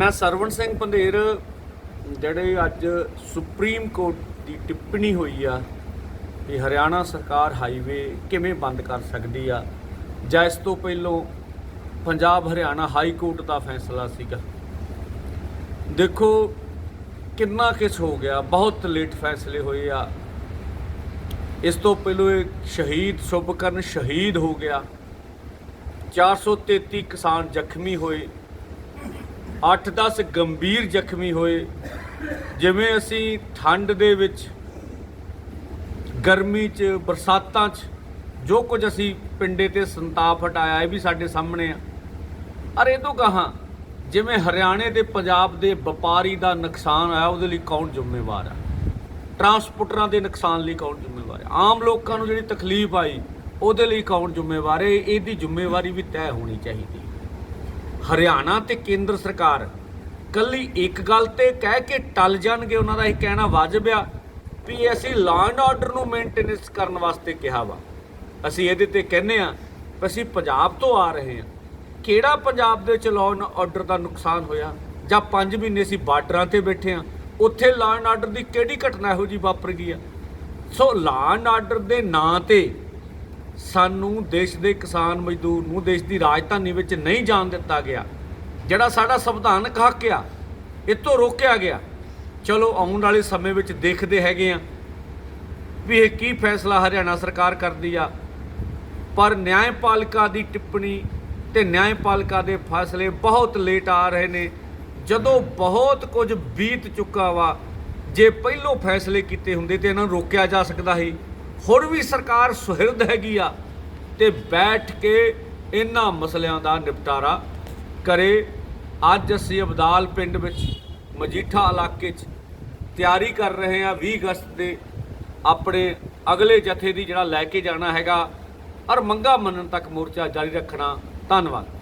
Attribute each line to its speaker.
Speaker 1: ਮੈਂ ਸਰਵਣ ਸਿੰਘ ਪੰਧੇਰ, ਜਿਹੜੇ ਅੱਜ ਸੁਪਰੀਮ ਕੋਰਟ ਦੀ ਟਿੱਪਣੀ ਹੋਈ ਆ ਕਿ ਹਰਿਆਣਾ ਸਰਕਾਰ ਹਾਈਵੇ ਕਿਵੇਂ ਬੰਦ ਕਰ ਸਕਦੀ ਆ, ਜਾਂ ਇਸ ਤੋਂ ਪਹਿਲਾਂ ਪੰਜਾਬ ਹਰਿਆਣਾ ਹਾਈ ਕੋਰਟ ਦਾ ਫੈਸਲਾ ਸੀਗਾ। ਦੇਖੋ, ਕਿੰਨਾ ਕਿਸ ਹੋ ਗਿਆ, ਬਹੁਤ ਲੇਟ ਫੈਸਲੇ ਹੋਏ ਆ। ਇਸ ਤੋਂ ਪਹਿਲਾਂ ਇਹ ਸ਼ਹੀਦ, ਸ਼ੁਭਕਰਨ ਸ਼ਹੀਦ ਹੋ ਗਿਆ। 433 ਕਿਸਾਨ ਜ਼ਖਮੀ ਹੋਏ। 8-10 ਗੰਭੀਰ ਜ਼ਖਮੀ ਹੋਏ, ਜਿਵੇਂ ਅਸੀਂ ਠੰਡ ਦੇ ਵਿੱਚ, ਗਰਮੀ 'ਚ, ਬਰਸਾਤਾਂ 'ਚ, ਜੋ ਕੁਝ ਅਸੀਂ ਪਿੰਡੇ ਤੇ ਸੰਤਾਪ ਹਟਾਇਆ, ਇਹ ਵੀ ਸਾਡੇ ਸਾਹਮਣੇ ਆ। ਅਰੇ ਤੋਂ ਕਹਾ, ਜਿਵੇਂ ਹਰਿਆਣੇ ਤੇ ਪੰਜਾਬ ਦੇ ਵਪਾਰੀ ਦਾ ਨੁਕਸਾਨ ਆਇਆ ਉਹਦੇ ਲਈ ਕੌਣ ਜ਼ਿੰਮੇਵਾਰ ਆ? ਟਰਾਂਸਪੋਰਟਰਾਂ ਦੇ ਨੁਕਸਾਨ ਲਈ ਕੌਣ ਜ਼ਿੰਮੇਵਾਰ ਹੈ ਆਮ ਲੋਕਾਂ ਨੂੰ ਜਿਹੜੀ ਤਕਲੀਫ ਆਈ, ਉਹਦੇ ਲਈ ਕੌਣ ਜ਼ਿੰਮੇਵਾਰ ਹੈ ਇਹਦੀ ਜ਼ਿੰਮੇਵਾਰੀ ਵੀ ਤੈਅ ਹੋਣੀ ਚਾਹੀਦੀ ਹਰਿਆਣਾ ਤੇ ਕੇਂਦਰ ਸਰਕਾਰ ਕੱਲੀ ਇੱਕ ਗੱਲ ਤੇ ਕਹਿ ਕੇ ਟਲ ਜਾਣਗੇ, ਉਹਨਾਂ ਦਾ ਇਹ ਕਹਿਣਾ ਵਾਜਬ ਆ ਵੀ ਅਸੀਂ ਲਾਅ ਐਂਡ ਆਰਡਰ ਨੂੰ ਮੇਨਟੇਨੈਂਸ ਕਰਨ ਵਾਸਤੇ ਕਿਹਾ ਵਾ। ਅਸੀਂ ਇਹਦੇ ਤੇ ਕਹਿੰਨੇ ਆ ਅਸੀਂ ਪੰਜਾਬ ਤੋਂ ਆ ਰਹੇ ਹਾਂ। ਕਿਹੜਾ ਪੰਜਾਬ ਦੇ ਵਿੱਚ ਲਾਅ ਐਂਡ ਆਰਡਰ ਦਾ ਨੁਕਸਾਨ ਹੋਇਆ? ਜਾਂ 5 ਮਹੀਨੇ ਅਸੀਂ ਬਾਰਡਰਾਂ ਤੇ ਬੈਠੇ ਆ ਉੱਥੇ ਲਾਅ ਐਂਡ ਆਰਡਰ ਦੀ ਕਿਹੜੀ ਘਟਨਾ ਇਹੋ ਜੀ ਵਾਪਰ ਗਈ ਆ? ਸੋ ਲਾਅ ਐਂਡ ਆਰਡਰ ਦੇ ਨਾਂ ਤੇ ਸਾਨੂੰ ਦੇਸ਼ ਦੇ ਕਿਸਾਨ ਮਜ਼ਦੂਰ ਨੂੰ, ਦੇਸ਼ ਦੀ ਰਾਜਧਾਨੀ ਵਿੱਚ ਨਹੀਂ ਜਾਣ ਦਿੱਤਾ ਗਿਆ। ਜਿਹੜਾ ਸਾਡਾ ਸੰਵਿਧਾਨਕ ਹੱਕ ਆ ਇਹ ਤੋਂ ਰੋਕਿਆ ਗਿਆ। ਚਲੋ, ਆਉਣ ਵਾਲੇ ਸਮੇਂ ਵਿੱਚ ਦੇਖਦੇ ਹੈਗੇ ਆ ਵੀ ਇਹ ਕੀ ਫੈਸਲਾ ਹਰਿਆਣਾ ਸਰਕਾਰ ਕਰਦੀ ਆ। ਪਰ ਨਿਆਂਪਾਲਿਕਾ ਦੀ ਟਿੱਪਣੀ ਤੇ ਨਿਆਂਪਾਲਿਕਾ ਦੇ ਫੈਸਲੇ ਬਹੁਤ ਲੇਟ ਆ ਰਹੇ ਨੇ। ਜਦੋਂ ਬਹੁਤ ਕੁਝ ਬੀਤ ਚੁੱਕਾ ਵਾ, ਜੇ ਪਹਿਲੋਂ ਫੈਸਲੇ ਕੀਤੇ ਹੁੰਦੇ ਤੇ ਇਹਨਾਂ ਨੂੰ ਰੋਕਿਆ ਜਾ ਸਕਦਾ ਸੀ। ਹੁਣ ਵੀ ਸਰਕਾਰ ਸੁਹਿਰਦ ਹੈਗੀ ਆ ਤੇ ਬੈਠ ਕੇ ਇਹਨਾਂ ਮਸਲਿਆਂ ਦਾ ਨਿਪਟਾਰਾ ਕਰੇ। ਅੱਜ ਅਸੀਂ ਅਬਦਾਲ ਪਿੰਡ ਵਿੱਚ, ਮਜੀਠਾ ਇਲਾਕੇ 'ਚ ਤਿਆਰੀ ਕਰ ਰਹੇ ਹਾਂ 20 ਅਗਸਤ ਦੇ ਆਪਣੇ ਅਗਲੇ ਜਥੇ ਦੀ ਜਿਹੜਾ ਲੈ ਕੇ ਜਾਣਾ ਹੈਗਾ। ਔਰ ਮੰਗਾ ਮੰਨਣ ਤੱਕ ਮੋਰਚਾ ਜਾਰੀ ਰੱਖਣਾ। ਧੰਨਵਾਦ।